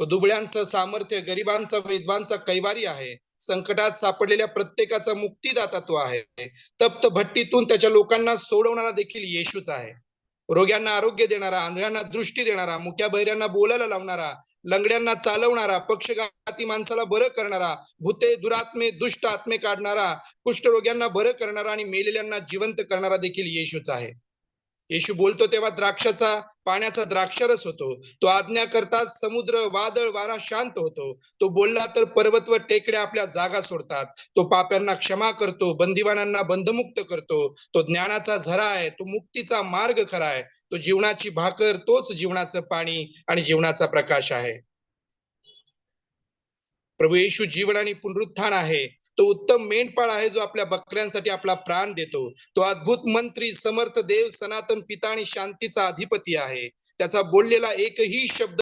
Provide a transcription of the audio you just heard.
तो दुबळ्यांचं सामर्थ्य गरिबांचा विद्वांचा कैवारी आहे. संकटात सापडलेल्या प्रत्येकाचा मुक्तीदाता तो आहे. तप्त भट्टीतून त्याच्या लोकांना सोडवणारा देखील येशूच आहे. रोग्यांना आरोग्य देणारा आंधळ्यांना दृष्टी देणारा मुक्या बहिऱ्यांना बोलायला लावणारा लंगड्यांना चालवणारा पक्षघाती माणसाला बरं करणारा भूते दुरात्मे दुष्ट आत्मे काढणारा कुष्ठरोग्यांना बरं करणारा आणि मेलेल्यांना जिवंत करणारा देखील येशूच आहे. येशू बोलतो तेव्हा द्राक्षाचा पाण्याचा द्राक्षरस होतो. तो आज्ञा करता समुद्र वादळ वारा शांत होतो. तो बोलला तर पर्वत व टेकड्या आपल्या जागा सोडतात. तो पाप्यांना क्षमा करतो बंदिवानांना बंधमुक्त करतो. तो ज्ञानाचा झरा आहे तो मुक्तीचा मार्ग खरा आहे. तो जीवनाची भाकर तोच जीवनाचं पाणी आणि जीवनाचा प्रकाश आहे. प्रभू येशू जीवन आणि पुनरुत्थान आहे. तो उत्तम मेंढपाळ आहे जो आपल्या बकऱ्यांसाठी आपला प्राण देतो. तो अद्भुत मंत्री समर्थ देव सनातन पिता आणि शांतीचा अधिपती आहे. त्याचा बोललेला एकही शब्द